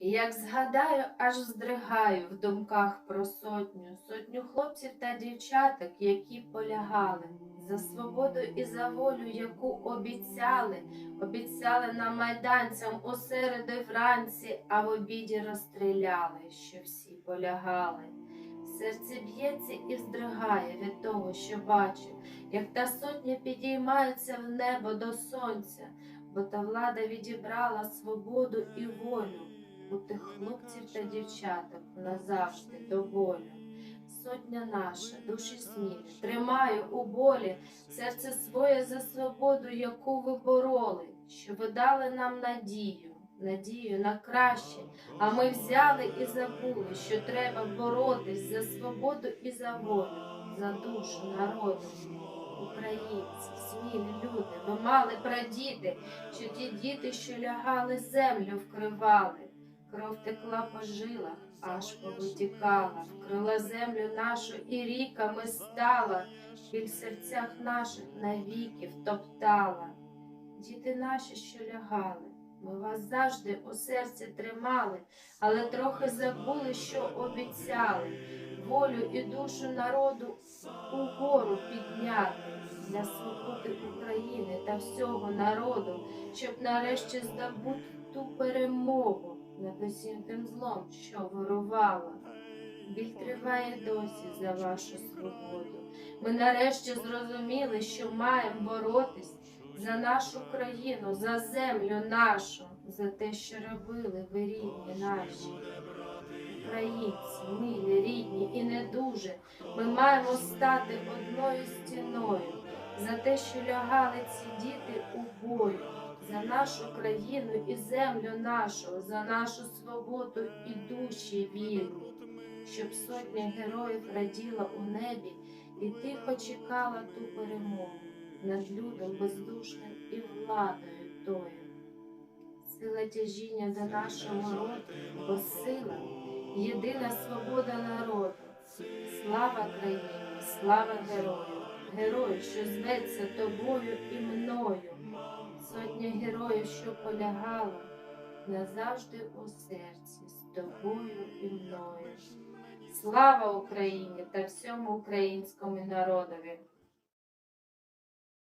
Як згадаю, аж здригаю в думках про сотню, сотню хлопців та дівчаток, які полягали за свободу і за волю, яку обіцяли, обіцяли нам майданцям у середу вранці, а в обіді розстріляли, що всі полягали. Серце б'ється і здригає від того, що бачу, як та сотня підіймається в небо до сонця, бо та влада відібрала свободу і волю у тих хлопців та дівчаток назавжди до болю. Сотня наша, душі смілі, тримаю у болі серце своє за свободу, яку ви бороли, що ви дали нам надію, надію на краще. А ми взяли і забули, що треба боротись за свободу і за волю, за душу народу. Українці, смілі люди, ви мали прадіти, що ті діти, що лягали, землю вкривали. Кров текла по жилах, аж повитікала, вкрила землю нашу і ріками стала, біль в серцях наших навіки втоптала. Діти наші, що лягали, ми вас завжди у серці тримали, але трохи забули, що обіцяли, волю і душу народу угору підняти для свободи України та всього народу, щоб нарешті здобути ту перемогу над усім тим злом, що вирувало. Біль триває досі за вашу свободу. Ми нарешті зрозуміли, що маємо боротись за нашу країну, за землю нашу, за те, що робили ви рідні наші. Українці, милі, рідні і не дуже, ми маємо стати одною стіною за те, що лягали ці діти у бою, за нашу країну і землю нашу, за нашу свободу і душі вільні, щоб сотня героїв раділа у небі і тихо чекала ту перемогу над людом бездушним і владою тою. Сила тяжіння до нашого роду, бо сила єдина свобода народу. Слава країні, слава герою, герою, що зветься тобою і мною. Сотня героїв, що полягала назавжди у серці з тобою і мною. Слава Україні та всьому українському народові!